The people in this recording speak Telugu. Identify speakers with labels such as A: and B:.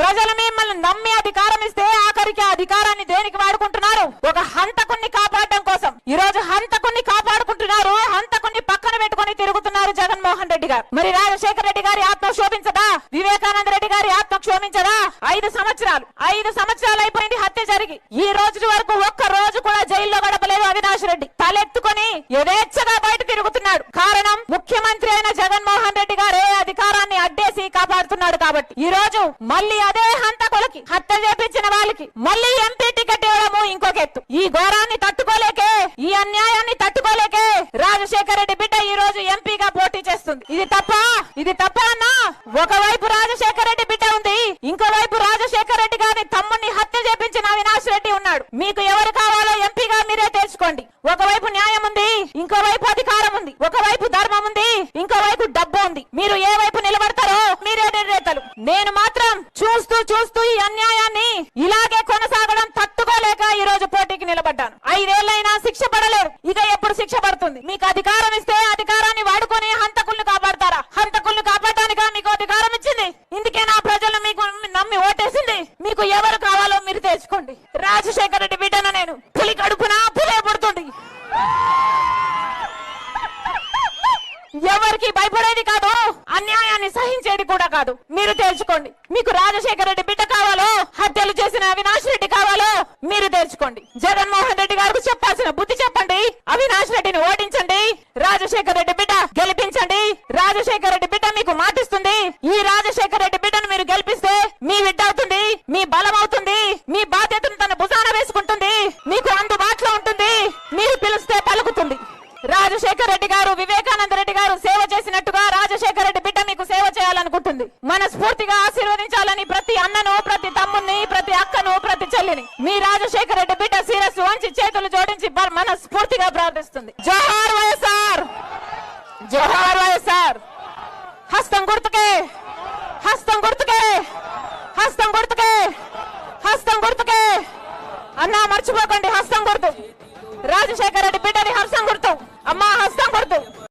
A: ప్రజలు మిమ్మల్ని నమ్మి అధికారం ఇస్తే ఆఖరికి ఆ అధికారాన్ని దేనికి వాడుకుంటున్నారు? ఒక హంతకుణ్ణి కాపాడడం కోసం. ఈ రోజు హంతకుణ్ణి కాపాడుకుంటున్నారు హంతకుణ్ణి పక్కన పెట్టుకొని తిరుగుతున్నారు జగన్మోహన్ రెడ్డి గారు. మరి రాజశేఖర రెడ్డి గారి ఆత్మ క్షోభించదా? వివేకానంద రెడ్డి గారి ఆత్మ క్షోభించదా? ఐదు సంవత్సరాలు ఐదు సంవత్సరాలు అయిపోయింది హత్య జరిగి. ఈ రోజు వరకు ఒక్క రోజు కూడా జైల్లో గడపలేదు అవినాష్ రెడ్డి. తలెత్తుకొని యథేచ్ఛగా బయట తిరుగుతున్నాడు. అధికారాన్ని కాపాడుతున్నాడు కాబట్టి ఈ రోజు మళ్ళీ అదే హంతకులకి హత్య చేపించిన వాళ్ళకి మళ్ళీ ఎంపీ టికెట్ ఇవ్వడము ఇంకొక ఎత్తు. ఈ ఘోరాన్ని తట్టుకోలేకే ఈ అన్యాయాన్ని తట్టుకోలేకే రాజశేఖర రెడ్డి బిడ్డ ఈ రోజు ఎంపీగా పోటీ చేస్తుంది. ఇది తప్ప? ఇది తప్ప అన్నా? ఒకవైపు రాజశేఖర రెడ్డి బిడ్డ ఉంది ఇంకోవైపు రాజశేఖర రెడ్డి గారి తమ్ముడిని హత్య చేపించిన అవినాష్ రెడ్డి ఉన్నాడు. మీకు ఎవరు కావాలో ఎంపీగా మీరే తెలుసుకోండి. ఒకవైపు న్యాయం ఉంది ఇంకోవైపు అధికారం ఉంది ఒకవైపు ధర్మం ఉంది ఇంకోవైపు డబ్బు ఉంది. మీరు ఏ నేను మాత్రం చూస్తూ చూస్తూ ఈ అన్యాయాన్ని ఇలాగే కొనసాగడం తట్టుకోలేక ఈ రోజు పోటీకి నిలబడ్డాను. ఐదేళ్ళైనా శిక్ష పడలేదు ఇక ఎప్పుడు శిక్ష పడుతుంది? మీకు అధికారం ఇస్తే అధికారాన్ని వాడుకొని హంతకుల్ని కాపాడతారా? హంతకుల్ని కాపాడటానికా మీకు అధికారం ఇచ్చింది? ఇందుకే నా ప్రజలు మీకు నమ్మి ఓటేసింది. మీకు ఎవరు కావాలో మీరు తెలుసుకోండి రాజశేఖర రెడ్డి బిడ్డను నేను పులి కడుపున పులే పడుతుంది. ఎవరికి భయపడేది కాదు. రెడ్డి కూడా కాదు. మీరు తేల్చుకోండి. మీకు రాజశేఖర రెడ్డి బిడ్డ కావాలో హత్యలు చేసిన అవినాష్ రెడ్డి కావాలో మీరు తేల్చుకోండి. జగన్మోహన్ రెడ్డి గారికి చెప్పాల్సిన బుద్ధి చెప్పండి. అవినాష్ రెడ్డిని ఓడించండి. రాజశేఖర రెడ్డి బిడ్డ గెలిపించండి. రాజశేఖర రెడ్డి బిడ్డ మీకు మాటిస్తుంది. ఈ రాజశేఖర రెడ్డి బిడ్డను మీరు గెలిపిస్తే మీ బిడ్డ అవుతుంది మీ బలం అవుతుంది మీ బాధ్యతను తన భుజాన వేసుకుంటుంది మీకు అందుబాటులో ఉంటుంది మీరు పిలిస్తే పలుకుతుంది. రాజశేఖర రెడ్డి గారు వివేకానంద చేయాలనుకుంటుంది మనస్ఫూర్తిగా ఆశీర్వదించాలని ప్రతి అన్నను ప్రతి తమ్ముని ప్రతి అక్కను ప్రతి చెల్లిని మీ రాజశేఖర రెడ్డి బిడ్డ శిరస్సు వంచి చేతులు జోడించి మనస్ఫూర్తిగా ప్రార్థిస్తుంది. జోహార్ వైఎస్ఆర్! జోహార్ వైఎస్ఆర్! హస్తం గుర్తుకే! హస్తం గుర్తుకే! హస్తం గుర్తుకే! హస్తం గుర్తుకే! అన్నా మర్చిపోకండి హస్తం గుర్తు. రాజశేఖర రెడ్డి